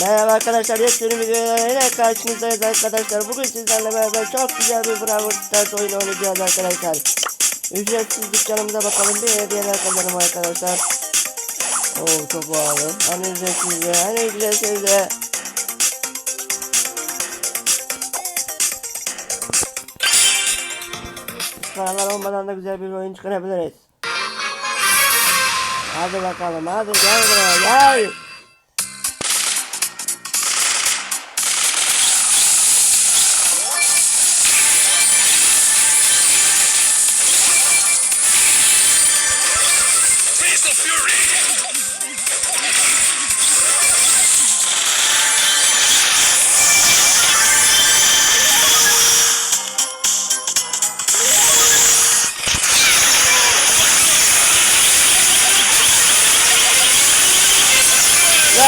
Merhaba arkadaşlar, yepyeni videoyla yine karşınızdayız arkadaşlar. Bugün sizlerle beraber çok güzel bir Bravo Stars oyunu oynayacağız arkadaşlar. Ücretsiz dükkanımıza bakalım bir hediyeler kazanım arkadaşlar. Oo çok pahalı. Hani ücretsiz de, hani ücretsiz de. Paralar olmadan da güzel bir oyun çıkarabiliriz. Hadi bakalım, hadi gel buraya, gel.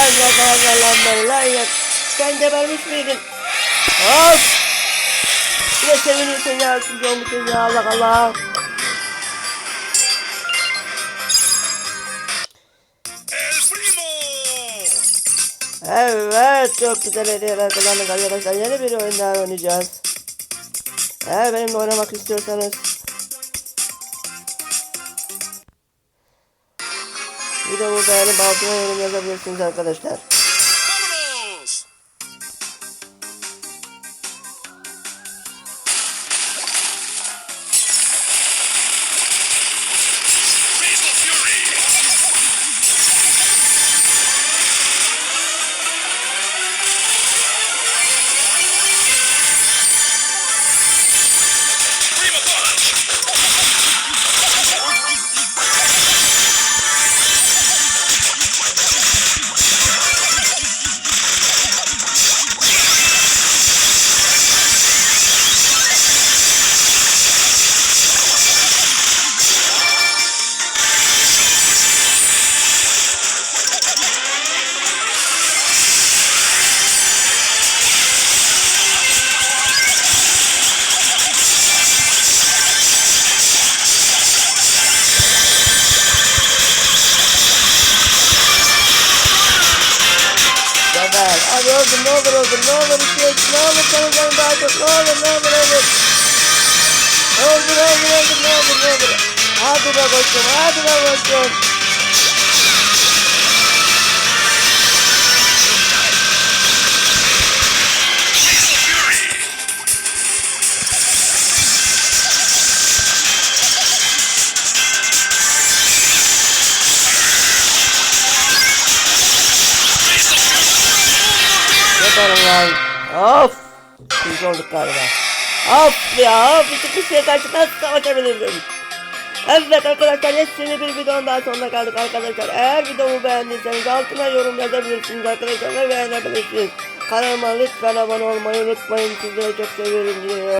Lan yakalanma lan yak. Sen gebermiş miydin? Of! Ne seviniyorsun ya siz olmuşsun ya Allah Allah. ¡El primo! Evet çok güzel hediyeler kazandık arkadaşlar. Yeni bir oyun daha oynayacağız. Eğer benimle oynamak istiyorsanız Videomu beğenip altına yorum yazabilirsiniz arkadaşlar. Geber. Hadi öldür ne olur öldür ne olur içine ne olur senin canın daha çok ne olur ne olur öldür. Öldür öldür öldür ne olur ne olur. Hadi be koçum hadi be koçum. Lan. Of. Biz olduk galiba. Of ya of. İki kişiye karşı nasıl savaşabilirim? Evet arkadaşlar yepyeni bir videonun daha sonuna kaldık arkadaşlar. Eğer videomu beğendiyseniz altına yorum yazabilirsiniz arkadaşlar ve beğenebilirsiniz. Kanalıma lütfen abone olmayı unutmayın. Sizleri çok seviyorum.